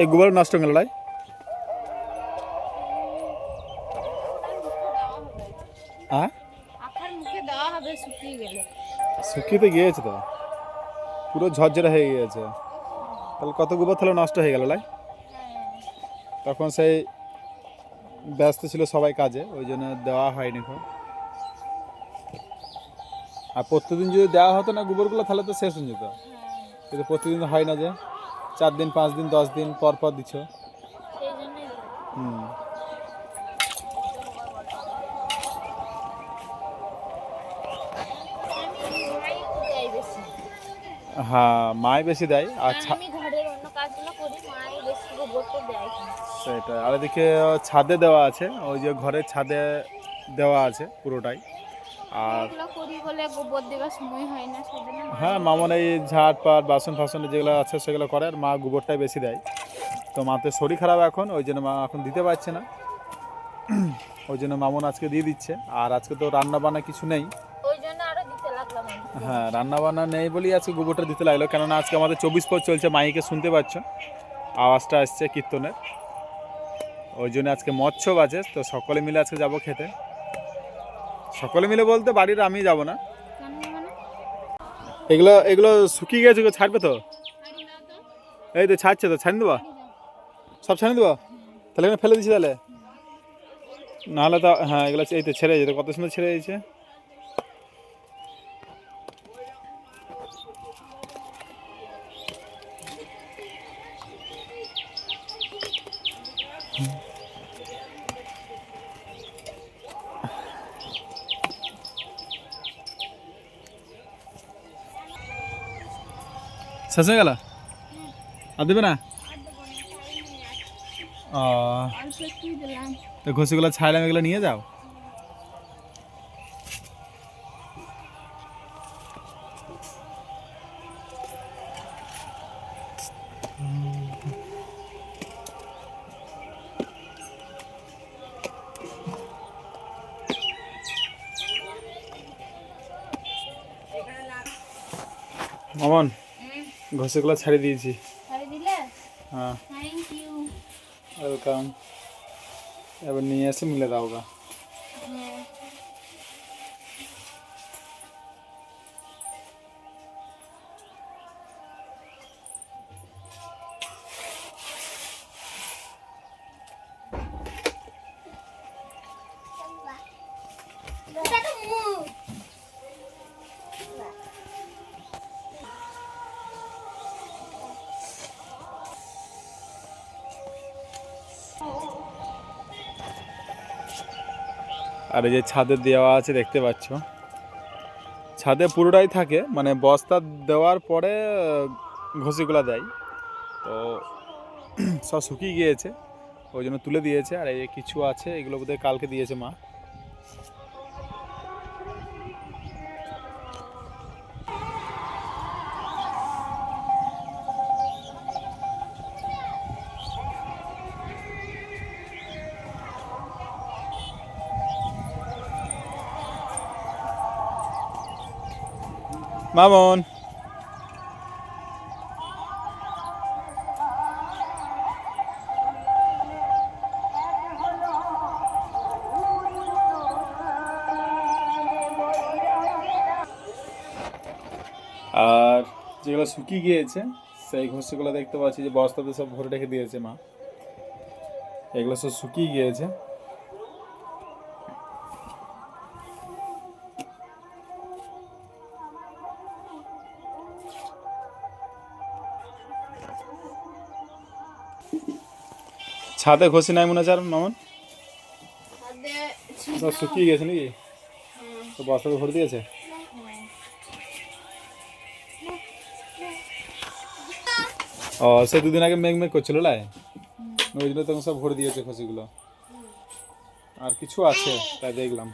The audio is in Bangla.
এই গোবর নষ্ট হয়ে হ্যাঁ শুকিয়ে তো গিয়েছে তো। পুরো ঝরঝরে হয়ে গিয়েছে। তাহলে কত গোবর তাহলে নষ্ট হয়ে গেল লাই তখন সেই ব্যস্ত ছিল সবাই কাজে ওই জন্য দেওয়া হয়নি খুব আর প্রতিদিন যদি দেওয়া হতো না গোবরগুলো তাহলে তো শেষ হয়ে যেত। কিন্তু প্রতিদিন হয় না যে। চার দিন পাঁচ দিন দশ দিন পর পর দিচ্ছ হুম। হ্যাঁ মাই বেশি দেয়। আর কারণ ছা- আমি ঘরের অন্য কাজগুলো করি মাই বেশি গোবরটা দেয়। সেটা আর এদিকে ছাদে দেওয়া আছে ওই যে ঘরের ছাদে দেওয়া আছে পুরোটাই। আর করি বলে গোবর দেওয়ার সময় হয় না হ্যাঁ মামন এই ঝাড় পাট বাসন ফাসন যেগুলো আছে সেগুলো করে আর মা গোবরটাই বেশি দেয়। তো মাতে শরীর খারাপ এখন ওই জন্য মা এখন দিতে পারছে না। ওই জন্য মামন আজকে দিয়ে দিচ্ছে আর আজকে তো রান্না বান্না কিছু নেই। হ্যাঁ রান্না বান্না নেই বলেই আজকে গোবরটা দিতে লাগল কেননা আজকে আমাদের চব্বিশ পর চলছে মাইকে শুনতে পাচ্ছ। আওয়াজটা আসছে কীর্তনের। ওই জন্য আজকে মৎস্য বাজে তো সকলে মিলে আজকে যাব খেতে। সকলে মিলে বলতে বাড়ির আমি যাব না। এগুলো এগুলো শুকিয়ে গেছে ছাড়বে তো? তো। এই তো ছাড়ছে তো ছাড়িয়ে দেবো? সব ছাড়িয়ে দেবো? তাহলে এখানে ফেলে দিচ্ছি তাহলে? নাহলে তো হ্যাঁ এগুলো এই তো ছেড়ে যেত কত সুন্দর ছেড়ে দিয়েছে। শেষ হয়ে গেল? আর দেবে না? ও। তো ঘষিগুলো ছাড়লাম এগুলো নিয়ে যাও। মামন। ঘষিগুলো ছাড়িয়ে দিয়েছি। ছাড়ি দিলে? হ্যাঁ। থ্যাংক ইউ ওয়েলকাম এবার নিয়ে এসে মিলে দাও গা হ্যাঁ আর এই যে ছাদে দেওয়া আছে, দেখতে পাচ্ছ। ছাদে পুরোটাই থাকে মানে বস্তা দেওয়ার পরে ঘষিগুলা দেয়। তো সব শুকিয়ে গিয়েছে, ওই জন্য তুলে দিয়েছে। আর এই কিছু আছে, এগুলো বোধহয় কালকে দিয়েছে মা। মামন। আর যেগুলো শুকিয়ে গিয়েছে, সেই ঘষিগুলো দেখতে পাচ্ছি যে বস্তাতে সব ভরে রেখে দিয়েছে মা। এগুলো সব শুকিয়ে গিয়েছে। ছাদে ঘষি নাই মনে আর মামন? শুকিয়ে গেছে নাকি? তো বস্তাতে ভরে দিয়েছে? ও সে দুদিন আগে মেঘ মেঘ করছিল লাই? ওই জন্য তখন সব ভরে দিয়েছে খসিগুলো আর কিছু আছে তাই দেখলাম।